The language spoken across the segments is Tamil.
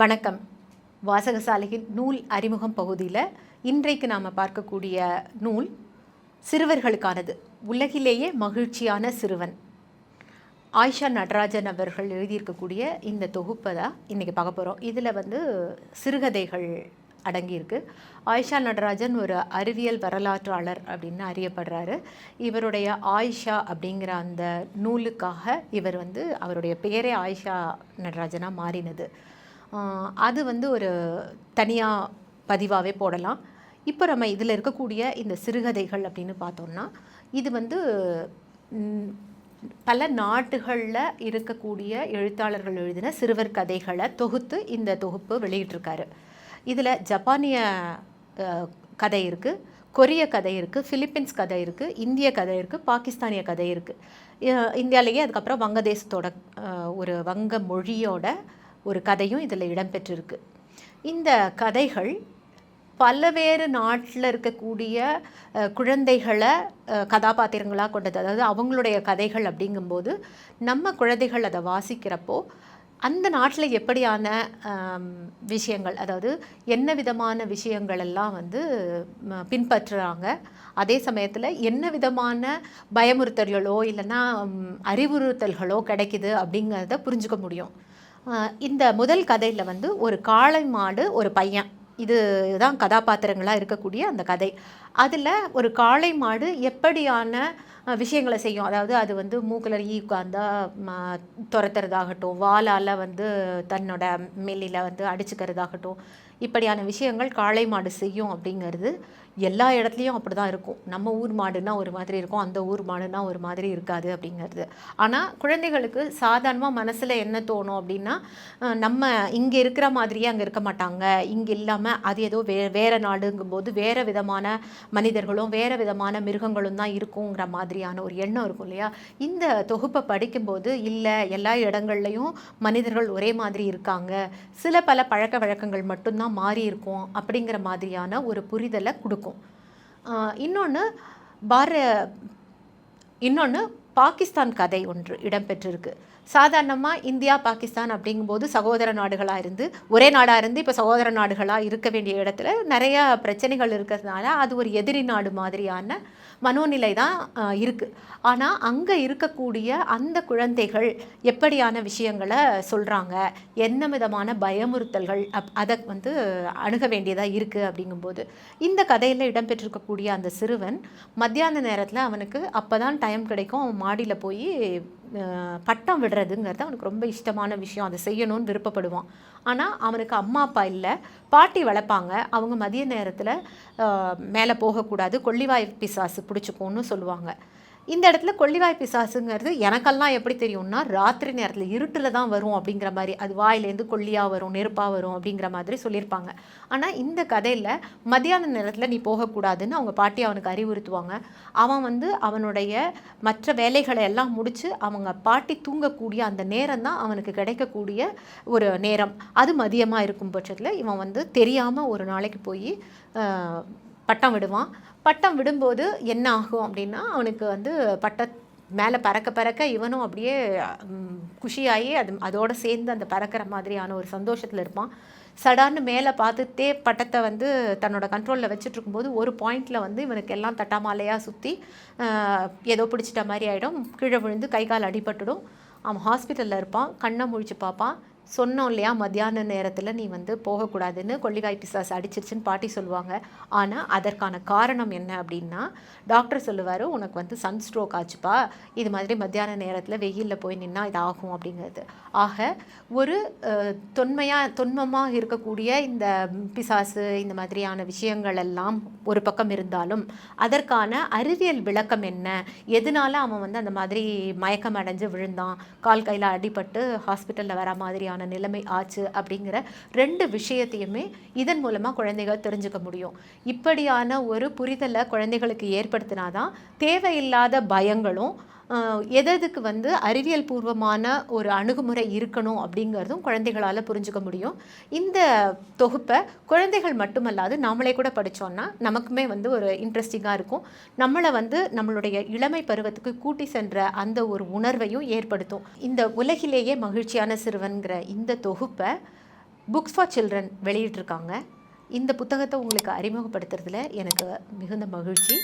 வணக்கம். வாசகசாலையின் நூல் அறிமுகம் பகுதியில் இன்றைக்கு நாம் பார்க்கக்கூடிய நூல் சிறுவர்களுக்கானது. உலகிலேயே மகிழ்ச்சியான சிறுவன். ஆயிஷா நடராஜன் அவர்கள் எழுதியிருக்கக்கூடிய இந்த தொகுப்பை தான் இன்றைக்கி பார்க்க போகிறோம் இதில் வந்து சிறுகதைகள் அடங்கியிருக்கு. ஆயிஷா நடராஜன் ஒரு அறிவியல் வரலாற்றாளர் அப்படின்னு அறியப்படுறாரு. இவருடைய ஆயிஷா அப்படிங்கிற அந்த நூலுக்காக இவர் வந்து அவருடைய பெயரே ஆயிஷா நடராஜனாக மாறினது. அது வந்து ஒரு தனியாக பதிவாகவே போடலாம். இப்போ நம்ம இதில் இருக்கக்கூடிய இந்த சிறுகதைகள் அப்படின்னு பார்த்தோம்னா இது வந்து பல நாட்டுகளில் இருக்கக்கூடிய எழுத்தாளர்கள் எழுதின சிறுவர் கதைகளை தொகுத்து இந்த தொகுப்பு வெளியிட்டிருக்காரு. இதில் ஜப்பானிய கதை இருக்குது கொரிய கதை இருக்குது ஃபிலிப்பீன்ஸ் கதை இருக்குது இந்திய கதை இருக்குது பாகிஸ்தானிய கதை இருக்குது இந்தியாவிலேயே அதுக்கப்புறம் வங்கதேசத்தோட ஒரு வங்க மொழியோட ஒரு கதையும் இதில் இடம்பெற்றிருக்கு. இந்த கதைகள் பல்வேறு நாட்டில் இருக்கக்கூடிய குழந்தைகளை கதாபாத்திரங்களாக கொண்டது. அதாவது அவங்களுடைய கதைகள் அப்படிங்கும்போது நம்ம குழந்தைகள் அதை வாசிக்கிறப்போ அந்த நாட்டில் எப்படியான விஷயங்கள் அதாவது என்ன விதமான விஷயங்கள் எல்லாம் வந்து பின்பற்றுறாங்க. அதே சமயத்தில் என்ன விதமான பயமுறுத்தல்களோ இல்லைன்னா அறிவுறுத்தல்களோ கிடைக்குது அப்படிங்கிறத புரிஞ்சுக்க முடியும். இந்த முதல் கதையில் வந்து ஒரு காளை மாடு ஒரு பையன். இது தான் கதாபாத்திரங்களாக இருக்கக்கூடிய அந்த கதை. அதில் ஒரு காளை மாடு எப்படியான விஷயங்களை செய்யும்? அதாவது அது வந்து மூக்கில் ஈ உட்காந்தா துரத்துறதாகட்டும் வாலால் வந்து தன்னோட மெல்லியில் வந்து அடிச்சுக்கிறதாகட்டும் இப்படியான விஷயங்கள் காளை மாடு செய்யும் அப்படிங்கிறது எல்லா இடத்துலையும் அப்படி தான் இருக்கும். நம்ம ஊர் மாடுனா ஒரு மாதிரி இருக்கும் அந்த ஊர் மாடுனா ஒரு மாதிரி இருக்காது அப்படிங்கிறது. ஆனால் குழந்தைகளுக்கு சாதாரணமாக மனசில் என்ன தோணும் அப்படின்னா நம்ம இங்கே இருக்கிற மாதிரியே அங்கே இருக்க மாட்டாங்க. இங்கே இல்லாமல் அது ஏதோ வே வேறு நாடுங்கும்போது வேறு விதமான மனிதர்களும் வேறு விதமான மிருகங்களும் தான் இருக்குங்கிற மாதிரியான ஒரு எண்ணம் இருக்கும் இல்லையா? இந்த தொகுப்பை படிக்கும்போது இல்லை எல்லா இடங்கள்லையும் மனிதர்கள் ஒரே மாதிரி இருக்காங்க. சில பல பழக்க வழக்கங்கள் மட்டும்தான் மாறி இருக்கும் அப்படிங்கிற மாதிரியான ஒரு புரிதலை கொடுக்கும். இன்னொன்று பார இன்னொன்று பாகிஸ்தான் கதை ஒன்று இடம்பெற்றிருக்கு. சாதாரணமாக இந்தியா பாகிஸ்தான் அப்படிங்கும்போது சகோதர நாடுகளாக இருந்து ஒரே நாடாக இருந்து இப்போ சகோதர நாடுகளாக இருக்க வேண்டிய இடத்துல நிறையா பிரச்சனைகள் இருக்கிறதுனால அது ஒரு எதிரி நாடு மாதிரியான மனோநிலை தான் இருக்குது ஆனால் அங்கே இருக்கக்கூடிய அந்த குழந்தைகள் எப்படியான விஷயங்களை சொல்கிறாங்க என்ன விதமான பயமுறுத்தல்கள் அப் அதை வந்து அணுக வேண்டியதாக இருக்குது அப்படிங்கும்போது இந்த கதையில் இடம்பெற்றிருக்கக்கூடிய அந்த சிறுவன் மத்தியான நேரத்தில் அவனுக்கு அப்போ தான் டைம் கிடைக்கும் மாடியில் போய் பட்டம் விடுறதுங்கிறது அவனுக்கு ரொம்ப இஷ்டமான விஷயம். அதை செய்யணும்னு விருப்பப்படுவான். ஆனால் அவனுக்கு அம்மா அப்பா இல்லை. பாட்டி வளர்ப்பாங்க. அவங்க மதிய நேரத்தில் மேலே போகக்கூடாது. கொள்ளிவாய் பிசாசு பிடிச்சிக்கும்னு சொல்லுவாங்க. இந்த இடத்துல கொள்ளிவாய் பிசாசுங்கிறது எனக்கெல்லாம் எப்படி தெரியும்னா ராத்திரி நேரத்தில் இருட்டில் தான் வரும் அப்படிங்கிற மாதிரி. அது வாயிலேருந்து கொல்லியாக வரும் நெருப்பாக வரும் அப்படிங்கிற மாதிரி சொல்லியிருப்பாங்க. ஆனால் இந்த கதையில் மத்தியான நேரத்தில் நீ போகக்கூடாதுன்னு அவங்க பாட்டி அவனுக்கு அறிவுறுத்துவாங்க. அவன் வந்து அவனுடைய மற்ற வேலைகளை எல்லாம் முடித்து அவங்க பாட்டி தூங்கக்கூடிய அந்த நேரம் தான் அவனுக்கு கிடைக்கக்கூடிய ஒரு நேரம். அது மதியமாக இருக்கும் பட்சத்தில் இவன் வந்து தெரியாமல் ஒரு நாளைக்கு போய் பட்டம் விடுவான். பட்டம் விடும்போது என்ன ஆகும் அப்படின்னா அவனுக்கு வந்து பட்ட மேலே பறக்க பறக்க இவனும் அப்படியே குஷியாகி அது அதோடு சேர்ந்து அந்த பறக்கிற மாதிரியான ஒரு சந்தோஷத்தில் இருப்பான். சடார்னு மேலே பார்த்துட்டே பட்டத்தை வந்து தன்னோட கண்ட்ரோலில் வச்சுட்டு இருக்கும்போது ஒரு பாயிண்டில் வந்து இவனுக்கு எல்லாம் தட்டாமாலையாக சுற்றி ஏதோ பிடிச்சிட்ட மாதிரி ஆகிடும் கீழே விழுந்து கை கால் அடிபட்டுடும். அவன் ஹாஸ்பிட்டலில் இருப்பான். கண்ணை முழிச்சு பார்ப்பான். சொன்னோம் இல்லையா மத்தியான நேரத்தில் நீ வந்து போகக்கூடாதுன்னு கொல்லிக்காய் பிசாஸ் அடிச்சிருச்சுன்னு பாட்டி சொல்லுவாங்க. ஆனால் அதற்கான காரணம் என்ன அப்படின்னா டாக்டர் சொல்லுவார் உனக்கு வந்து சன் ஸ்ட்ரோக் ஆச்சுப்பா. இது மாதிரி மத்தியான நேரத்தில் வெயிலில் போய் நின்னா இது ஆகும் அப்படிங்கிறது. ஆக ஒரு தொன்மையாக தொன்மமாக இருக்கக்கூடிய இந்த பிசாசு இந்த மாதிரியான விஷயங்கள் எல்லாம் ஒரு பக்கம் இருந்தாலும் அதற்கான அறிவியல் விளக்கம் என்ன? எதனால அவன் வந்து அந்த மாதிரி மயக்கம் அடைஞ்சு விழுந்தான்? கால் கையில் அடிபட்டு ஹாஸ்பிட்டலில் வர மாதிரியான நிலைமை ஆச்சு அப்படிங்கிற ரெண்டு விஷயத்தையுமே இதன் மூலமாக குழந்தைகள் தெரிஞ்சுக்க முடியும். இப்படியான ஒரு புரிதலை குழந்தைகளுக்கு ஏற்படுத்தினாதான் தேவையில்லாத பயங்களும் எதெதுக்கு வந்து அறிவியல் பூர்வமான ஒரு அணுகுமுறை இருக்கணும் அப்படிங்கிறதும் குழந்தைகளால் புரிஞ்சுக்க முடியும். இந்த தொகுப்பை குழந்தைகள் மட்டுமல்லாது நாமளே கூட படித்தோன்னா நமக்குமே வந்து ஒரு இன்ட்ரெஸ்டிங்காக இருக்கும். நம்மளை வந்து நம்மளுடைய இளமை பருவத்துக்கு கூட்டி சென்ற அந்த ஒரு உணர்வையும் ஏற்படுத்தும். இந்த உலகிலேயே மகிழ்ச்சியான சிறுவன்கிற இந்த தொகுப்பை புக்ஸ் ஃபார் சில்ட்ரன் வெளியிட்டிருக்காங்க. இந்த புத்தகத்தை உங்களுக்கு அறிமுகப்படுத்துறதுல எனக்கு மிகுந்த மகிழ்ச்சி.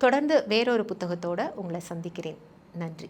தொடர்ந்து வேறொரு புத்தகத்தோடு உங்களை சந்திக்கிறேன். நன்றி.